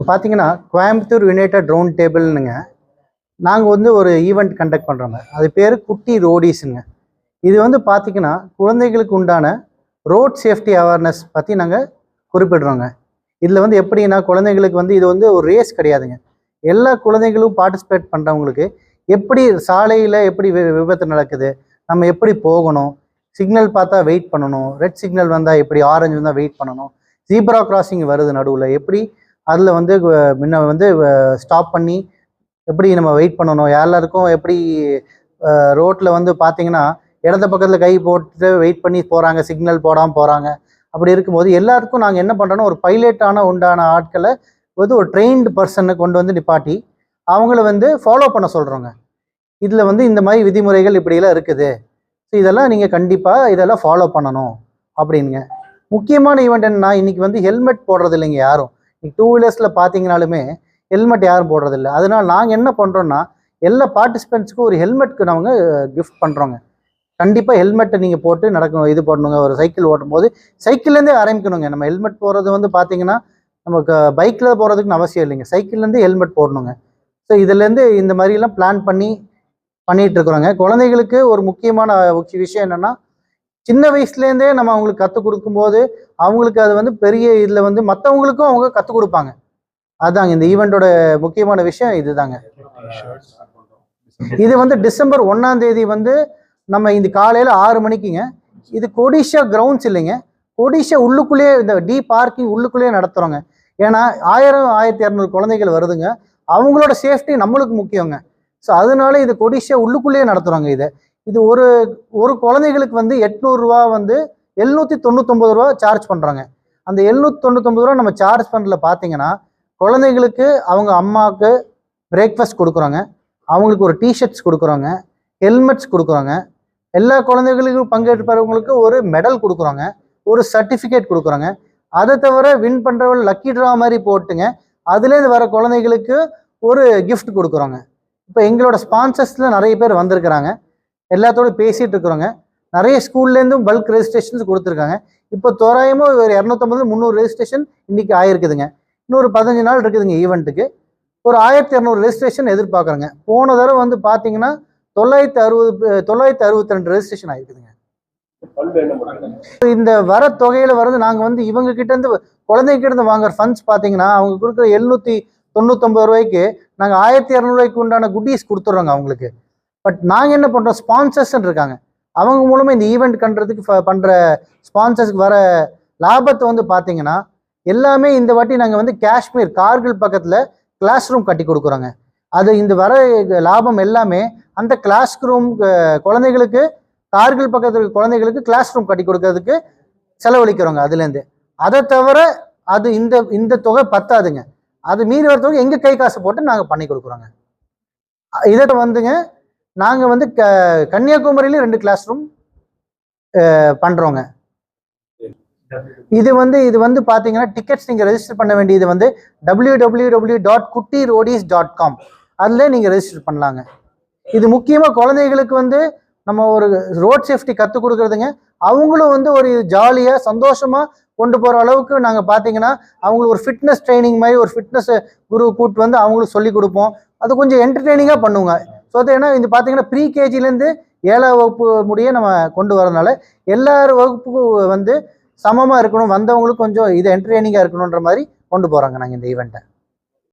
இப்போ பார்த்தீங்கன்னா Coimbatore United round டேபிள்னுங்க நாங்கள் வந்து ஒரு ஈவெண்ட் கண்டக்ட் பண்ணுறோங்க அது பேர் குட்டி ரோடிஸுங்க. இது வந்து பார்த்திங்கன்னா குழந்தைகளுக்கு உண்டான ரோட் சேஃப்டி அவேர்னஸ் பற்றி நாங்கள் குறிப்பிடுறோங்க. இதில் வந்து எப்படின்னா குழந்தைங்களுக்கு வந்து இது வந்து ஒரு ரேஸ் கிடையாதுங்க. எல்லா குழந்தைகளும் பார்ட்டிசிபேட் பண்ணுறவங்களுக்கு எப்படி சாலையில் எப்படி வி- விபத்து நடக்குது நம்ம எப்படி போகணும் சிக்னல் பார்த்தா வெயிட் பண்ணணும் ரெட் சிக்னல் வந்தால் எப்படி ஆரஞ்சு வந்தால் வெயிட் பண்ணணும் ஜீப்ரா கிராசிங் வருது நடுவில் எப்படி அதில் வந்து முன்ன வந்து ஸ்டாப் பண்ணி எப்படி நம்ம வெயிட் பண்ணணும்? எல்லாருக்கும் எப்படி ரோட்டில் வந்து பார்த்தீங்கன்னா இடது பக்கத்தில் கை போட்டு வெயிட் பண்ணி போகிறாங்க சிக்னல் போடாமல் போகிறாங்க அப்படி இருக்கும்போது எல்லாருக்கும் நாங்கள் என்ன பண்ணுறோன்னா ஒரு பைலட்டான உண்டான ஆட்களை வந்து ஒரு ட்ரெயின்டு பர்சனை கொண்டு வந்து நிப்பாட்டி அவங்கள வந்து ஃபாலோ பண்ண சொல்கிறோங்க இதில் வந்து இந்த மாதிரி விதிமுறைகள் இப்படியெல்லாம் இருக்குது. ஸோ இதெல்லாம் நீங்கள் கண்டிப்பாக இதெல்லாம் ஃபாலோ பண்ணணும் அப்படின்ங்க முக்கியமான ஈவெண்ட் என்னன்னா இன்றைக்கி வந்து ஹெல்மெட் போடுறது இல்லைங்க யாரும். டூ வீலர்ஸில் பார்த்தீங்கனாலுமே ஹெல்மெட் யாரும் போடுறதில்ல. அதனால் நாங்கள் என்ன பண்ணுறோன்னா எல்லா பார்ட்டிசிபெண்ட்ஸுக்கும் ஒரு ஹெல்மெட்க்கு நாங்கள் கிஃப்ட் பண்ணுறோங்க கண்டிப்பாக ஹெல்மெட்டை நீங்கள் போட்டு நடக்கணும் இது பண்ணணுங்க. ஒரு சைக்கிள் ஓட்டும் போது சைக்கிள்லேருந்தே ஆரம்பிக்கணுங்க. நம்ம ஹெல்மெட் போகிறது வந்து பார்த்தீங்கன்னா நமக்கு பைக்கில் போகிறதுக்குன்னு அவசியம் இல்லைங்க. சைக்கிள்லேருந்து ஹெல்மெட் போடணுங்க. ஸோ இதுலேருந்து இந்த மாதிரிலாம் பிளான் பண்ணி பண்ணிகிட்டு இருக்கிறோங்க. குழந்தைகளுக்கு ஒரு முக்கியமான முக்கிய விஷயம் என்னென்னா சின்ன வயசுலேருந்தே நம்ம அவங்களுக்கு கற்றுக் கொடுக்கும்போது அவங்களுக்கு அது வந்து பெரிய இதில் வந்து மற்றவங்களுக்கும் அவங்க கற்றுக் கொடுப்பாங்க. அதாங்க இந்த ஈவெண்ட்டோட முக்கியமான விஷயம் இதுதாங்க. இது வந்து டிசம்பர் ஒன்னாம் தேதி வந்து நம்ம இந்த காலையில் ஆறு மணிக்குங்க. இது கொடிஷா கிரவுண்ட்ஸ் இல்லைங்க. கொடிஷா உள்ளுக்குள்ளேயே இந்த டி பார்க்கிங் உள்ளுக்குள்ளேயே நடத்துகிறோங்க ஏன்னா ஆயிரம் ஆயிரத்தி இரநூறு குழந்தைகள் வருதுங்க. அவங்களோட சேஃப்டி நம்மளுக்கு முக்கியங்க. ஸோ அதனால இது கொடிஷா உள்ளுக்குள்ளேயே நடத்துகிறாங்க இதை. இது ஒரு ஒரு குழந்தைகளுக்கு வந்து எட்நூறுரூவா வந்து எழுநூற்றி தொண்ணூத்தொம்பது ரூபா சார்ஜ் பண்ணுறாங்க அந்த எழுநூற்றி தொண்ணூத்தொம்பது ரூபா நம்ம சார்ஜ் பண்ணல பார்த்தீங்கன்னா குழந்தைகளுக்கு அவங்க அம்மாவுக்கு பிரேக்ஃபாஸ்ட் கொடுக்குறோங்க. அவங்களுக்கு ஒரு டிஷர்ட்ஸ் கொடுக்குறோங்க. ஹெல்மெட்ஸ் கொடுக்குறாங்க. எல்லா குழந்தைகளுக்கும் பங்கேற்பவங்களுக்கு ஒரு மெடல் கொடுக்குறோங்க. ஒரு சர்டிஃபிகேட் கொடுக்குறோங்க. அதை தவிர வின் பண்ணுறவங்க லக்கி ட்ரா மாதிரி போட்டுங்க. அதுலேருந்து வர குழந்தைகளுக்கு ஒரு கிஃப்ட் கொடுக்குறோங்க. இப்போ எங்களோட ஸ்பான்சர்ஸில் நிறைய பேர் வந்திருக்கிறாங்க. எல்லாத்தோட பேசிகிட்டு இருக்கிறோங்க. நிறைய ஸ்கூல்லேருந்தும் பல்க் ரெஜிஸ்ட்ரேஷன்ஸ் கொடுத்துருக்காங்க. இப்போ தோராயமாக ஒரு இரநூத்தம்பது முந்நூறு ரெஜிஸ்ட்ரேஷன் இன்னைக்கு ஆயிருக்குதுங்க. இன்னொரு பதினஞ்சு நாள் இருக்குதுங்க ஈவெண்ட்டுக்கு ஒரு ஆயிரத்தி இரநூறு ரெஜிஸ்ட்ரேஷன் எதிர்பார்க்குறேங்க. போன தடவை வந்து பார்த்தீங்கன்னா தொள்ளாயிரத்தி அறுபது தொள்ளாயிரத்தி அறுபத்தி ரெண்டு ரெஜிஸ்ட்ரேஷன் ஆயிருக்குதுங்க. இந்த வர தொகையில வரது நாங்க வந்து இவங்க கிட்ட இருந்து குழந்தைங்க இருந்து வாங்குற ஃபண்ட்ஸ் பாத்தீங்கன்னா அவங்க கொடுக்குற எழுநூத்தி தொண்ணூத்தொன்பது ரூபாய்க்கு நாங்க ஆயிரத்தி இரநூறுவாய்க்கு உண்டான குட்டீஸ் கொடுத்துட்றோங்க அவங்களுக்கு. பட் நாங்கள் என்ன பண்ணுறோம் ஸ்பான்சர்ஸ்ன்னு இருக்காங்க. அவங்க மூலமாக இந்த ஈவெண்ட் கண்டுறதுக்கு பண்ணுற ஸ்பான்சர்ஸ்க்கு வர லாபத்தை வந்து பார்த்தீங்கன்னா எல்லாமே இந்த வாட்டி நாங்கள் வந்து காஷ்மீர் கார்கில் பக்கத்தில் கிளாஸ் ரூம் கட்டி கொடுக்குறோங்க. அது இந்த வர லாபம் எல்லாமே அந்த கிளாஸ் ரூம் குழந்தைகளுக்கு கார்கில் பக்கத்தில் இருக்க குழந்தைகளுக்கு கிளாஸ் ரூம் கட்டி கொடுக்கறதுக்கு செலவழிக்கிறோங்க அதுலேருந்து. அதை தவிர அது இந்த இந்த தொகை பத்தாதுங்க. அது மீறி வர தொகை எங்கள் கை காசு போட்டு நாங்கள் பண்ணி கொடுக்குறோங்க. இதை வந்துங்க நாங்கள் வந்து க கன்னியாகுமரியிலையும் ரெண்டு கிளாஸ் ரூம் பண்ணுறோங்க இது வந்து இது வந்து பார்த்தீங்கன்னா டிக்கெட்ஸ் நீங்கள் ரெஜிஸ்டர் பண்ண வேண்டியது வந்து டபிள்யூ டபிள்யூ டபிள்யூ டாட் குட்டி ரோடிஸ் டாட் காம் அதில் நீங்கள் ரெஜிஸ்டர் பண்ணலாங்க. இது முக்கியமாக குழந்தைகளுக்கு வந்து நம்ம ஒரு ரோட் சேஃப்டி கற்றுக் கொடுக்குறதுங்க. அவங்களும் வந்து ஒரு ஜாலியாக சந்தோஷமாக கொண்டு போகிற அளவுக்கு நாங்கள் பார்த்தீங்கன்னா அவங்களுக்கு ஒரு ஃபிட்னஸ் ட்ரைனிங் மாதிரி ஒரு ஃபிட்னஸ் குரு கூட்டு வந்து அவங்களுக்கு சொல்லிக் கொடுப்போம். அது கொஞ்சம் என்டர்டெய்னிங்காக பண்ணுவோங்க ஸோ அது ஏன்னா இது பார்த்தீங்கன்னா ப்ரீ கேஜிலேருந்து ஏழாம் வகுப்பு முடிய நம்ம கொண்டு வரதுனால எல்லார் வகுப்புக்கும் வந்து சமமாக இருக்கணும் வந்தவங்களுக்கு கொஞ்சம் இது என்டர்டெய்னிங்காக இருக்கணுன்ற மாதிரி கொண்டு போகிறாங்க நாங்கள் இந்த ஈவெண்ட்டை